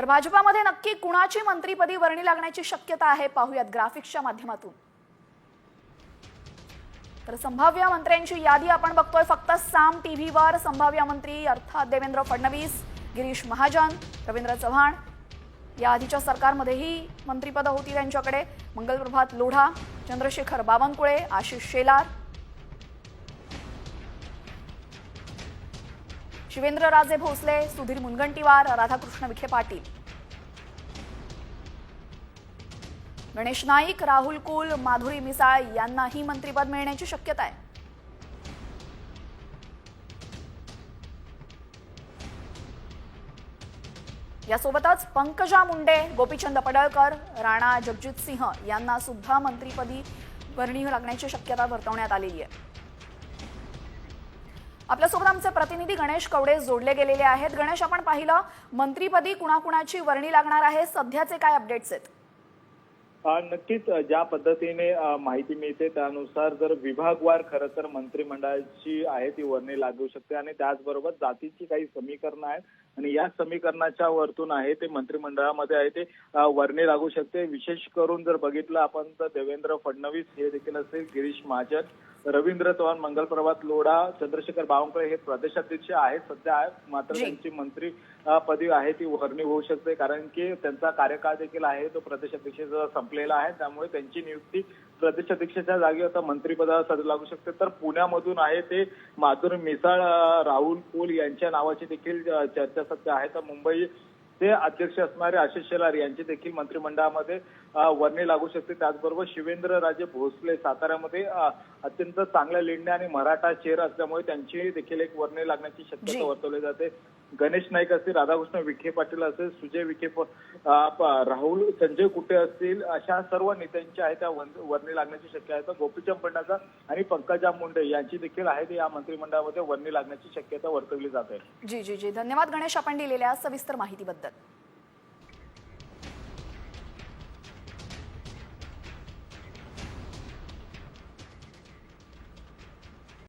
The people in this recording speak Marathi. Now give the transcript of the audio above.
तर भाजपामध्ये नक्की कुणाची मंत्रीपदी वर्णी लागण्याची शक्यता आहे पाहूयात ग्राफिक्सच्या माध्यमातून. तर संभाव्य मंत्र्यांची यादी आपण बघतोय फक्त साम टीव्हीवर. संभाव्य मंत्री अर्थात देवेंद्र फडणवीस गिरीश महाजन रवींद्र चव्हाण या आधीच्या सरकारमध्येही मंत्रिपदं होती त्यांच्याकडे. मंगलप्रभात लोढा चंद्रशेखर बावनकुळे आशिष शेलार शिवेंद्रराजे भोसले सुधीर मुनगंटीवार राधाकृष्ण विखे पाटील. गणेश नाईक राहुल कुल माधुरी मिसाळ यांनाही मंत्रिपद मिळण्याची शक्यता आहे. यासोबतच पंकजा मुंडे गोपीचंद पडळकर राणा जगजित सिंह यांना सुद्धा मंत्रिपदी वर्णी लागण्याची शक्यता वर्तवण्यात आलेली आहे. आपल्यासोबत आमचे प्रतिनिधी गणेश कवडे जोडले गेलेले आहेत. गणेश आपण पाहिलं मंत्रीपदी कुणाकुणाची वर्णी लागणार आहे. सध्याचे काय अपडेट्स आहेत? नक्कीच ज्या पद्धतीने माहिती मिळते त्यानुसार जर विभागवार खरं तर मंत्रिमंडळाची आहे ती वर्णी लागू शकते आणि त्याचबरोबर जातीची काही समीकरणं आहेत आणि या समीकरणाच्या वरतून आहे ते मंत्रिमंडळामध्ये आहे ते वर्णी लागू शकते. विशेष करून जर बघितलं आपण तर देवेंद्र फडणवीस हे देखील असेल गिरीश महाजन रवींद्र चव्हाण मंगलप्रभात लोढा चंद्रशेखर बावनकुळे हे प्रदेशाध्यक्ष आहेत सध्या आहेत. मात्र. त्यांची मंत्री अ, पदी आहे ती वर्णी होऊ शकते कारण की त्यांचा कार्यकाळ देखील आहे तो प्रदेशाध्यक्षाचा संपलेला आहे. त्यामुळे त्यांची नियुक्ती प्रदेशाध्यक्षाच्या जागी आता मंत्रिपदासाठी लागू शकते. तर पुण्यामधून आहे ते माधुरी मिसाळ राहुल कुल यांच्या नावाची देखील चर्चा सध्या आहे. तर मुंबई ते अध्यक्ष असणारे आशिष शेलार यांची देखील मंत्रिमंडळामध्ये वर्णी लागू शकते त्याचबरोबर शिवेंद्र राजे भोसले साताऱ्यामध्ये अत्यंत चांगल्या लेंड्या आणि मराठा चेहरा असल्यामुळे त्यांची देखील एक वर्णी लागण्याची. शक्यता वर्तवली जाते गणेश नाईक असतील राधाकृष्ण विखे पाटील असेल सुजय विखे राहुल संजय कुटे असतील अशा सर्व नेत्यांच्या आहे त्या वर्णी लागण्याची शक्यता आहे. गोपीचंद पंडाचा आणि पंकजा मुंडे यांची देखील आहे ते या मंत्रिमंडळामध्ये वर्णी लागण्याची शक्यता वर्तवली जाते. जी जी जी. धन्यवाद गणेश आपण दिलेल्या सविस्तर माहितीबद्दल.